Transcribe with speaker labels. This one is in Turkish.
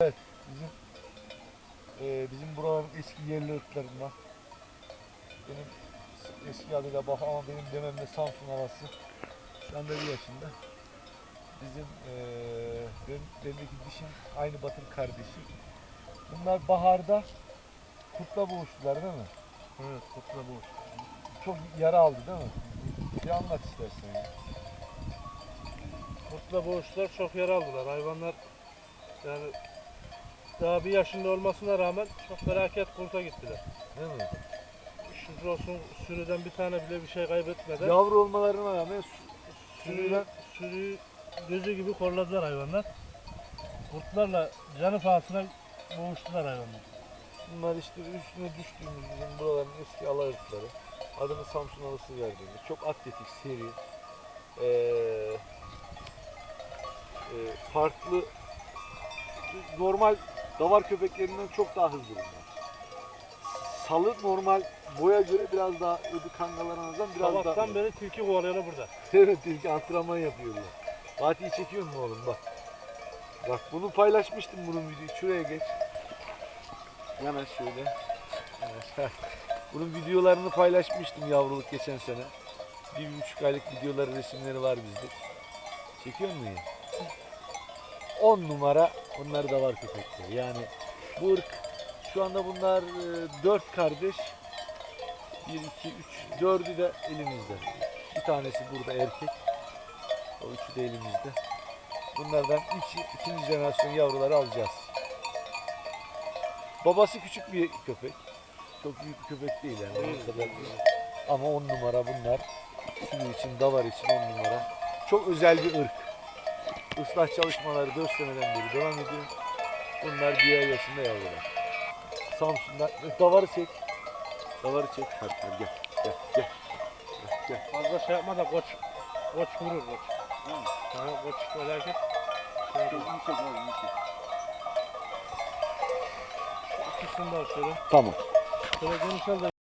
Speaker 1: Bizim eee bizim buraların eski yerli ırklarından. Benim eski adıyla bak ama benim dememle Samsun havası. Şu anda bir yaşında. Bizim eee benim, benimdeki dişim aynı batın kardeşi. Bunlar baharda kurtla boğuştular değil mi?
Speaker 2: Evet, kutla bu.
Speaker 1: Çok yara aldı değil mi? Bir anlat istersen ya.
Speaker 2: Kurtla boğuşlar çok yara aldılar. Hayvanlar yani daha bir yaşında olmasına rağmen çok felaket kurta gittiler.
Speaker 1: Değil mi?
Speaker 2: Şükür olsun sürüden bir tane bile bir şey kaybetmeden
Speaker 1: Yavru olmalarına rağmen su-
Speaker 2: sürüyü,
Speaker 1: sürüden
Speaker 2: sürüyü gözü gibi korladılar hayvanlar. Kurtlarla canı pahasına boğuştular hayvanlar.
Speaker 1: Bunlar işte üstüne düştüğümüz bizim buraların eski ala ırkları. Adını Samsun alısı verdiğimiz. Çok atletik, seri. Ee, e, farklı normal davar köpeklerinden çok daha hızlı bunlar. Salı normal boya göre biraz daha öbür kangalarımızdan biraz daha
Speaker 2: Sabahtan beri tilki kovalıyorlar burada.
Speaker 1: Evet ilk antrenman yapıyorlar. Fatih'i çekiyor mu oğlum bak. Bak bunu paylaşmıştım bunun videoyu. Şuraya geç. Yanaş şöyle. Yanaş. Bunun videolarını paylaşmıştım yavruluk geçen sene. Bir, bir buçuk aylık videoları, resimleri var bizde. Çekiyor mu ya? 10 numara onlar da var köpekleri. Yani bu ırk şu anda bunlar 4 kardeş. 1, 2, 3, 4'ü de elimizde. Bir tanesi burada erkek. O üçü de elimizde. Bunlardan iki, ikinci jenerasyon yavruları alacağız. Babası küçük bir köpek. Çok büyük bir köpek değil yani. o kadar değil. Ama on numara bunlar. Sürü için, davar için on numara. Çok özel bir ırk. Islah çalışmaları 4 seneden beri devam ediyor. Bunlar bir ay yaşında yavrular. Samsun'da. Davarı çek. Davarı çek. Hadi, hadi gel. Gel, gel. Gel, gel.
Speaker 2: Fazla şey yapma da koç koç vurur koç. Ha, koç felaket. Şey yapar. İkisini de al şöyle.
Speaker 1: Tamam.
Speaker 2: Şöyle geniş al da